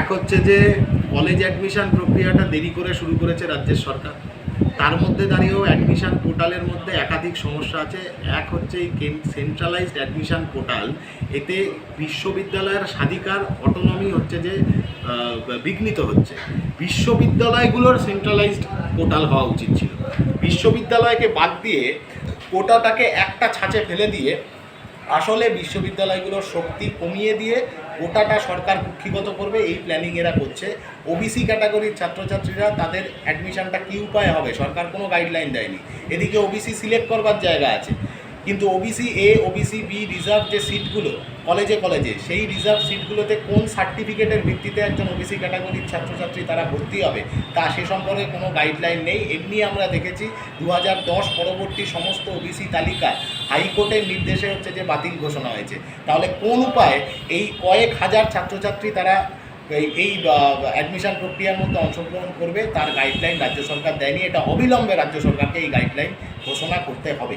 এক হচ্ছে যে কলেজ অ্যাডমিশন প্রক্রিয়াটা দেরি করে শুরু করেছে রাজ্যের সরকার। তার মধ্যে দাঁড়িয়েও অ্যাডমিশান পোর্টালের মধ্যে একাধিক সমস্যা আছে। এক হচ্ছে এই সেন্ট্রালাইজড অ্যাডমিশান পোর্টাল এতে বিশ্ববিদ্যালয়ের স্বাধিকার অটোনমি হচ্ছে যে বিঘ্নিত হচ্ছে। বিশ্ববিদ্যালয়গুলোর সেন্ট্রালাইজড পোর্টাল হওয়া উচিত ছিল। বিশ্ববিদ্যালয়কে বাদ দিয়ে কোটাটাকে একটা ছাঁচে ফেলে দিয়ে আসলে বিশ্ববিদ্যালয়গুলোর শক্তি কমিয়ে দিয়ে গোটাটা সরকার কুক্ষিগত করবে, এই প্ল্যানিং এরা করছে। ওবিসি ক্যাটাগরির ছাত্রছাত্রীরা তাদের অ্যাডমিশানটা কী উপায় হবে? সরকার কোনো গাইডলাইন দেয়নি। এদিকে ওবিসি সিলেক্ট করবার জায়গা আছে। কিন্তু OBC A OBC B reserve যে সিটগুলো কলেজে কলেজে সেই রিজার্ভ সিটগুলোতে কোন সার্টিফিকেটের ভিত্তিতে একজন ওবিসি ক্যাটাগরির ছাত্রছাত্রী তারা ভর্তি হবে, তা সে সম্পর্কে কোনো গাইডলাইন নেই। এমনি আমরা দেখেছি দু হাজার দশ পরবর্তী সমস্ত ওবিসি তালিকা হাইকোর্টের নির্দেশে হচ্ছে যে বাতিল ঘোষণা হয়েছে। তাহলে কোন উপায়ে এই কয়েক হাজার ছাত্রছাত্রী তারা এই- এই অ্যাডমিশন প্রক্রিয়ার মধ্যে অংশগ্রহণ করবে, তার গাইডলাইন রাজ্য সরকার দেয়নি। এটা অবিলম্বে রাজ্য সরকারকে এই গাইডলাইন ঘোষণা করতে হবে।